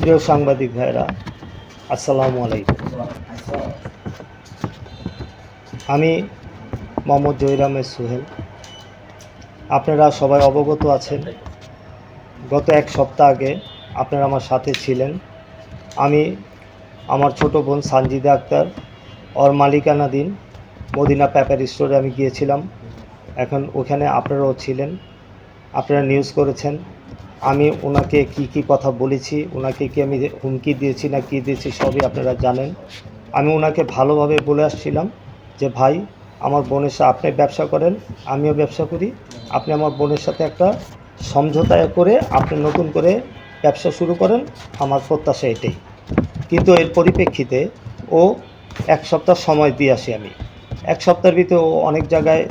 প্রিয় সাংবাদিক ভাইরা আসসালামু আলাইকুম। আমি মোহাম্মদ জহিরামের সোহেল। আপনারা সবাই অবগত আছেন, গত এক সপ্তাহ আগে আপনারা আমার সাথে ছিলেন। আমি আমার ছোট বোন সানজিদা আক্তার ওর মালিকানাধীন মদিনা পেপার স্টোরে আমি গিয়েছিলাম। এখন ওখানে আপনারাও ছিলেন। আপনারা নিউজ করেছেন। আমি ওনাকে কি কি কথা বলেছি ওনাকে কি আমি হুমকি দিয়েছি না কি দিয়েছি সবই আপনারা জানেন। আমি ওনাকে ভালোভাবে বলে আসছিলাম যে, ভাই, আমার বোনের সাথে আপনি ব্যবসা করেন, আমিও ব্যবসা করি। আপনি আমার বোনের সাথে একটা সমঝোতা করে আপনি নতুন করে ব্যবসা শুরু করেন। আমার প্রত্যাশা এটাই। কিন্তু এর পরিপ্রেক্ষিতে ও এক সপ্তাহ সময় দিয়ে আসি আমি। এক সপ্তাহের ভিতরে ও অনেক জায়গায়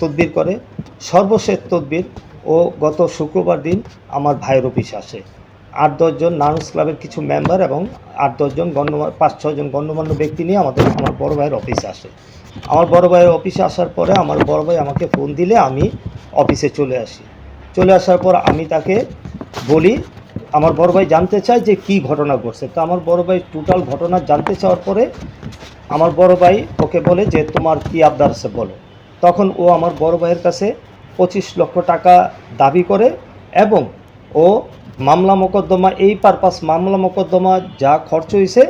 তদবির করে। সর্বশেষ তদবির ও গত শুক্রবার দিন আমার ভাইয়ের অফিসে আসে। আট দশজন নানুস ক্লাবের কিছু মেম্বার এবং আট দশজন গণ্যমান্য পাঁচ ছজন গণ্যমান্য ব্যক্তি নিয়ে আমাদের, আমার বড় ভাইয়ের অফিসে আসে। আমার বড় ভাইয়ের অফিসে আসার পরে আমার বড় ভাই আমাকে ফোন দিলে আমি অফিসে চলে আসি। চলে আসার পর আমি তাকে বলি, আমার বড় ভাই জানতে চায় যে কি ঘটনা ঘটছে। তো আমার বড় ভাই টোটাল ঘটনা জানতে চাওয়ার পরে আমার বড় ভাই ওকে বলে যে, তোমার কি আবদার আছে বলো। তখন ও আমার বড় ভাইয়ের কাছে পঁচিশ লক্ষ টাকা দাবি করে এবং ও মামলা মোকদ্দমা, এই পারপাস মামলা মোকদ্দমা যা খরচ হয়েছে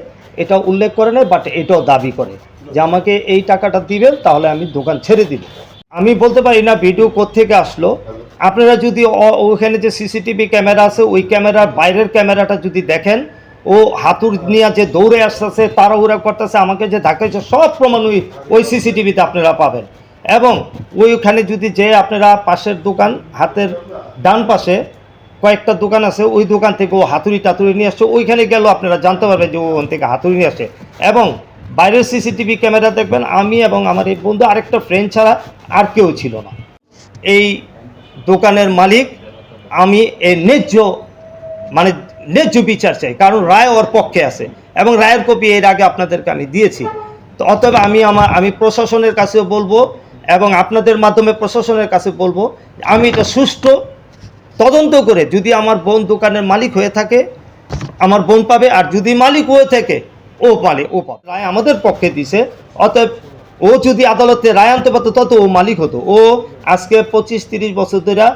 এটা উল্লেখ করে নেয় বাট এটাও দাবি করে যে আমাকে এই টাকাটা দিবেন, তাহলে আমি দোকান ছেড়ে দিব। আমি বলতে পারি না ভিডিও কোত্থেকে আসলো। আপনারা যদি ওখানে যে সিসিটিভি ক্যামেরা আছে, ওই ক্যামেরার বাইরের ক্যামেরাটা যদি দেখেন, ও হাতুর নিয়ে যে দৌড়ে আসতেছে, তাড়াহুড়া করতেছে, আমাকে যে ধাক্কাইছে সব প্রমাণ ওই ওই সিসিটিভিতে আপনারা পাবেন। এবং ওইখানে যদি যে আপনারা পাশের দোকান, হাতের ডান পাশে কয়েকটা দোকান আছে, ওই দোকান থেকে ও হাতুড়ি টাতুড়ি নিয়ে আসছে। ওইখানে গেলেও আপনারা জানতে পারবেন যে ওখান থেকে হাতুড়ি নিয়ে আসছে এবং বাইরের সিসিটিভি ক্যামেরা দেখবেন, আমি এবং আমার এই বন্ধু আরেকটা ফ্রেন্ড ছাড়া আর কেউ ছিল না। এই দোকানের মালিক, আমি এর ন্যায্য মানে ন্যায্য বিচার চাই, কারণ রায় ওর পক্ষে আছে। এবং রায়ের কপি এর আগে আপনাদেরকে আমি দিয়েছি। তো অতএব আমি আমার, আমি প্রশাসনের কাছেও বলব এবং আপনাদের মাধ্যমে প্রশাসনের কাছে বলব, আমি এটা সুষ্ঠু তদন্ত করে যদি আমার বোন দোকানের মালিক হয়ে থাকে, আমার বোন পাবে, আর যদি মালিক হয়ে থাকে, ও পালে, ও পাবে। রায় আমাদের পক্ষে দিছে, অতএব ও যদি আদালতে রায় আনতে পারতো, তত ও মালিক হতো। ও আজকে পঁচিশ তিরিশ বছর ধরে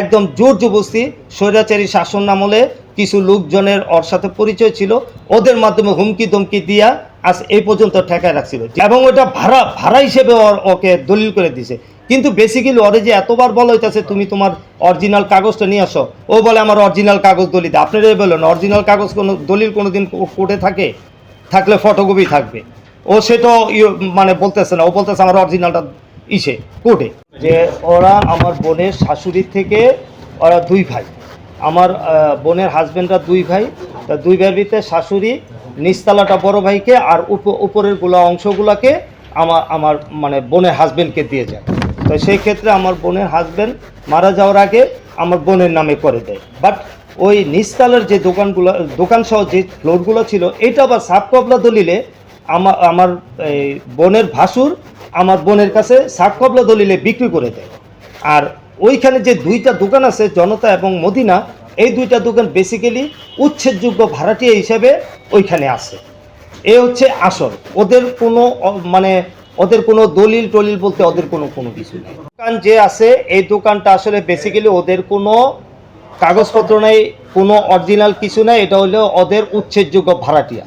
একদম জোর জবস্তি স্বৈরাচারী শাসন আমলে কিছু লোকজনের ওর সাথে পরিচয় ছিল, ওদের মাধ্যমে হুমকি দমকি দিয়া আজ এই পর্যন্ত ঠেকায় রাখছিল। এবং ওটা ভাড়া ভাড়া হিসেবে ওকে দলিল করে দিছে। কিন্তু বেসিক্যালি ওরে যে এতবার বলা হইতাছে, তুমি তোমার অরিজিনাল কাগজটা নিয়ে আসো। ও বলে, আমার অরিজিনাল কাগজ দলিল। আপনারাই বলেন অরিজিনাল কাগজ কোনো দলিল কোনো দিন কোর্টে থাকে? থাকলে ফটোকপি থাকবে। ও সেটা ইয়ে- মানে বলতেছে না। ও বলতেছে, আমার অরিজিনালটা ইসে, কোর্টে। যে ওরা আমার বোনের শাশুড়ির থেকে, ওরা দুই ভাই। আমার বোনের হাজব্যান্ডরা দুই ভাই। তা দুই ভাইয়ের ভিতরে শাশুড়ি নিচতলাটা বড় ভাইকে আর উপ- উপরেরগুলা অংশগুলাকে আমার আমার মানে বোনের হাজবেন্ডকে দিয়ে যায়। তো সেই ক্ষেত্রে আমার বোনের হাজবেন্ড মারা যাওয়ার আগে আমার বোনের নামে করে দেয়। বাট ওই নিচতলার যে দোকানগুলো দোকান সহ যে ফ্লোরগুলো ছিল, এটা আবার সাব কবলা দলিলে আমার আমার এই বোনের ভাসুর আমার বোনের কাছে সাব কবলা দলিলে বিক্রি করে দেয়। আর ওইখানে যে দুইটা দোকান আছে, জনতা এবং মদিনা এই দুইটা দোকান বেসিক্যালি উচ্ছেদযোগ্য ভাড়াটিয়া হিসেবে ওইখানে আছে। এ হচ্ছে আসল। ওদের কোনো মানে ওদের কোনো দলিল টলিল বলতে ওদের কোনো কোনো কিছু নেই। দোকান যে আছে, এই দোকানটা আসলে বেসিক্যালি ওদের কোনো কাগজপত্র নেই, কোনো অরিজিনাল কিছু নেই, এটা হলো ওদের উচ্ছেদযোগ্য ভাড়াটিয়া।